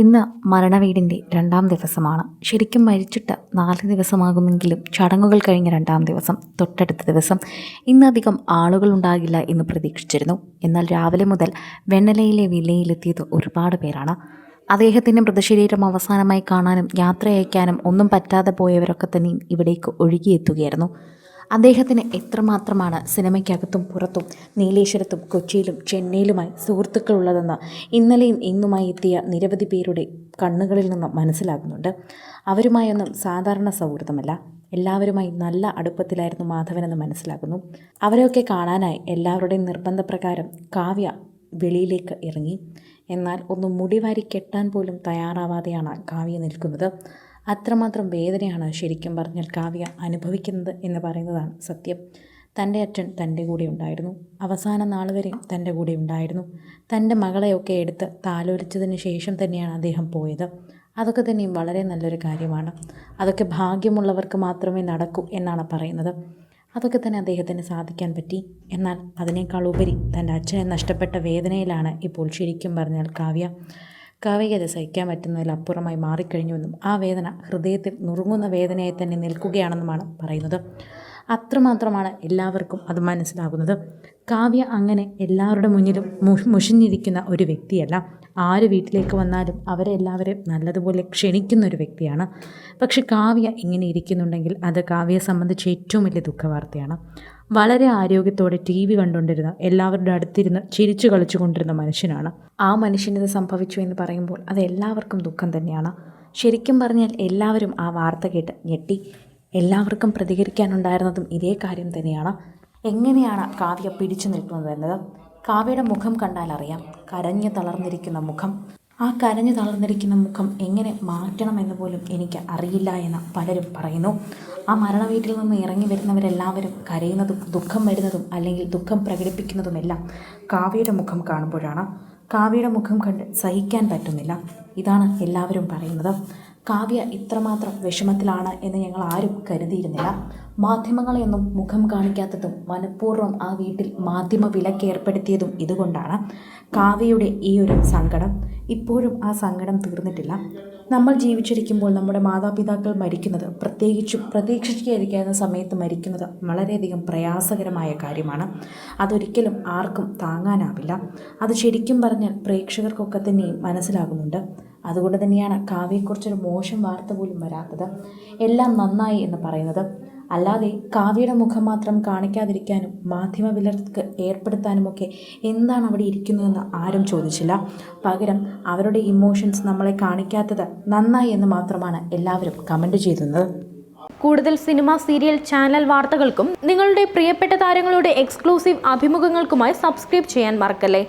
ഇന്ന് മരണവീടിന്റെ രണ്ടാം ദിവസമാണ്. ശരിക്കും മരിച്ചിട്ട് നാല് ദിവസമാകുമെങ്കിലും ചടങ്ങുകൾ കഴിഞ്ഞ രണ്ടാം ദിവസം തൊട്ടടുത്ത ദിവസം ഇന്നധികം ആളുകളുണ്ടാകില്ല എന്ന് പ്രതീക്ഷിച്ചിരുന്നു. എന്നാൽ രാവിലെ മുതൽ വെണ്ണലയിലെ വില്ലയിലെത്തിയത് ഒരുപാട് പേരാണ്. അദ്ദേഹത്തിന്റെ മൃതശരീരം അവസാനമായി കാണാനും യാത്ര അയക്കാനും ഒന്നും പറ്റാതെ പോയവരൊക്കെ തന്നെയും ഇവിടേക്ക് ഒഴുകിയെത്തുകയായിരുന്നു. അദ്ദേഹത്തിന് എത്രമാത്രമാണ് സിനിമയ്ക്കകത്തും പുറത്തും നീലേശ്വരത്തും കൊച്ചിയിലും ചെന്നൈയിലുമായി സുഹൃത്തുക്കളുള്ളതെന്ന് ഇന്നലെയും ഇന്നുമായി എത്തിയ നിരവധി പേരുടെ കണ്ണുകളിൽ നിന്നും മനസ്സിലാകുന്നുണ്ട്. അവരുമായൊന്നും സാധാരണ സൗഹൃദമല്ല. എല്ലാവരുമായി നല്ല അടുപ്പത്തിലായിരുന്നു മാധവനെന്ന് മനസ്സിലാകുന്നു. അവരെയൊക്കെ കാണാനായി എല്ലാവരുടെയും നിർബന്ധപ്രകാരം കാവ്യ വെളിയിലേക്ക് ഇറങ്ങി. എന്നാൽ ഒന്ന് മുടിവാരി കെട്ടാൻ പോലും തയ്യാറാവാതെയാണ് കാവ്യ നിൽക്കുന്നത്. അത്രമാത്രം വേദനയാണ് ശരിക്കും പറഞ്ഞാൽ കാവ്യ അനുഭവിക്കുന്നത് എന്ന് പറയുന്നതാണ് സത്യം. തന്റെ അച്ഛൻ തന്റെ കൂടെ ഉണ്ടായിരുന്നു. അവസാന നാൾ വരെ തന്റെ കൂടെ ഉണ്ടായിരുന്നു. തന്റെ മകളെയൊക്കെ എടുത്ത് താലോലിച്ചതിന് ശേഷം തന്നെയാണ് അദ്ദേഹം പോയത്. അതൊക്കെ തന്നെയും വളരെ നല്ലൊരു കാര്യമാണ്. അതൊക്കെ ഭാഗ്യമുള്ളവർക്ക് മാത്രമേ നടക്കൂ എന്നാണ് പറയുന്നത്. അതൊക്കെ തന്നെ അദ്ദേഹത്തിന് സാധിക്കാൻ പറ്റി. എന്നാൽ അതിനേക്കാൾ ഉപരി തന്റെ അച്ഛനെ നഷ്ടപ്പെട്ട വേദനയിലാണ് ഇപ്പോൾ ശരിക്കും പറഞ്ഞാൽ കാവ്യ. കാവ്യയ്ക്ക് അത് സഹിക്കാൻ പറ്റുന്നതിലപ്പുറമായി മാറിക്കഴിഞ്ഞുവെന്നും ആ വേദന ഹൃദയത്തിൽ നുറുങ്ങുന്ന വേദനയായി തന്നെ നിൽക്കുകയാണെന്നുമാണ് പറയുന്നത്. അത്രമാത്രമാണ് എല്ലാവർക്കും അത് മനസ്സിലാകുന്നത്. കാവ്യ അങ്ങനെ എല്ലാവരുടെ മുന്നിലും മുഷിഞ്ഞിരിക്കുന്ന ഒരു വ്യക്തിയല്ല. ആര് വീട്ടിലേക്ക് വന്നാലും അവരെ എല്ലാവരെയും നല്ലതുപോലെ ക്ഷണിക്കുന്ന ഒരു വ്യക്തിയാണ്. പക്ഷെ കാവ്യ ഇങ്ങനെ ഇരിക്കുന്നുണ്ടെങ്കിൽ അത് കാവ്യയെ സംബന്ധിച്ച് ഏറ്റവും വലിയ ദുഃഖവാർത്തയാണ്. വളരെ ആരോഗ്യത്തോടെ ടി വി കണ്ടുകൊണ്ടിരുന്ന എല്ലാവരുടെ അടുത്തിരുന്ന് ചിരിച്ചു കളിച്ചു കൊണ്ടിരുന്ന മനുഷ്യനാണ്. ആ മനുഷ്യനിത് സംഭവിച്ചു എന്ന് പറയുമ്പോൾ അത് എല്ലാവർക്കും ദുഃഖം തന്നെയാണ്. ശരിക്കും പറഞ്ഞാൽ എല്ലാവരും ആ വാർത്ത കേട്ട് ഞെട്ടി. എല്ലാവർക്കും പ്രതികരിക്കാനുണ്ടായിരുന്നതും ഇതേ കാര്യം തന്നെയാണ്. എങ്ങനെയാണ് കാവ്യ പിടിച്ചു നിൽക്കുന്നത് എന്നത്? കാവ്യയുടെ മുഖം കണ്ടാൽ അറിയാം. കരഞ്ഞു തളർന്നിരിക്കുന്ന മുഖം. ആ കരഞ്ഞു തളർന്നിരിക്കുന്ന മുഖം എങ്ങനെ മാറ്റണമെന്ന് പോലും എനിക്ക് അറിയില്ല എന്ന് പലരും പറയുന്നു. ആ മരണ വീട്ടിൽ നിന്ന് ഇറങ്ങി വരുന്നവരെല്ലാവരും കരയുന്നതും ദുഃഖം വരുന്നതും അല്ലെങ്കിൽ ദുഃഖം പ്രകടിപ്പിക്കുന്നതുമെല്ലാം കാവ്യയുടെ മുഖം കാണുമ്പോഴാണ്. കാവ്യയുടെ മുഖം കണ്ട് സഹിക്കാൻ പറ്റുന്നില്ല. ഇതാണ് എല്ലാവരും പറയുന്നത്. കാവ്യ ഇത്രമാത്രം വിഷമത്തിലാണ് എന്ന് ഞങ്ങൾ ആരും കരുതിയിരുന്നില്ല. മാധ്യമങ്ങളെയൊന്നും മുഖം കാണിക്കാത്തതും മനഃപൂർവം ആ വീട്ടിൽ മാധ്യമ വിലക്ക് ഏർപ്പെടുത്തിയതും ഇതുകൊണ്ടാണ് കാവ്യയുടെ ഈ ഒരു സങ്കടം. ഇപ്പോഴും ആ സങ്കടം തീർന്നിട്ടില്ല. നമ്മൾ ജീവിച്ചിരിക്കുമ്പോൾ നമ്മുടെ മാതാപിതാക്കൾ മരിക്കുന്നത് പ്രത്യേകിച്ചും പ്രതീക്ഷിക്കാതിരിക്കുന്ന സമയത്ത് മരിക്കുന്നത് വളരെയധികം പ്രയാസകരമായ കാര്യമാണ്. അതൊരിക്കലും ആർക്കും താങ്ങാനാവില്ല. അത് ശരിക്കും പറഞ്ഞാൽ പ്രേക്ഷകർക്കൊക്കെ തന്നെയും മനസ്സിലാകുന്നുണ്ട്. അതുകൊണ്ട് തന്നെയാണ് കാവ്യയെക്കുറിച്ചൊരു മോശം വാർത്ത പോലും വരാത്തത്. എല്ലാം നന്നായി എന്ന് പറയുന്നത്. അല്ലാതെ കാവ്യയുടെ മുഖം മാത്രം കാണിക്കാതിരിക്കാനും മാധ്യമ വിലർക്ക് ഏർപ്പെടുത്താനുമൊക്കെ എന്താണ് അവിടെ ഇരിക്കുന്നതെന്ന് ആരും ചോദിച്ചില്ല. പകരം അവരുടെ ഇമോഷൻസ് നമ്മളെ കാണിക്കാത്തത് നന്നായി എന്ന് മാത്രമാണ് എല്ലാവരും കമന്റ് ചെയ്തത്. കൂടുതൽ സിനിമ സീരിയൽ ചാനൽ വാർത്തകൾക്കും നിങ്ങളുടെ പ്രിയപ്പെട്ട താരങ്ങളുടെ എക്സ്ക്ലൂസീവ് അഭിമുഖങ്ങൾക്കുമായി സബ്സ്ക്രൈബ് ചെയ്യാൻ മറക്കല്ലേ?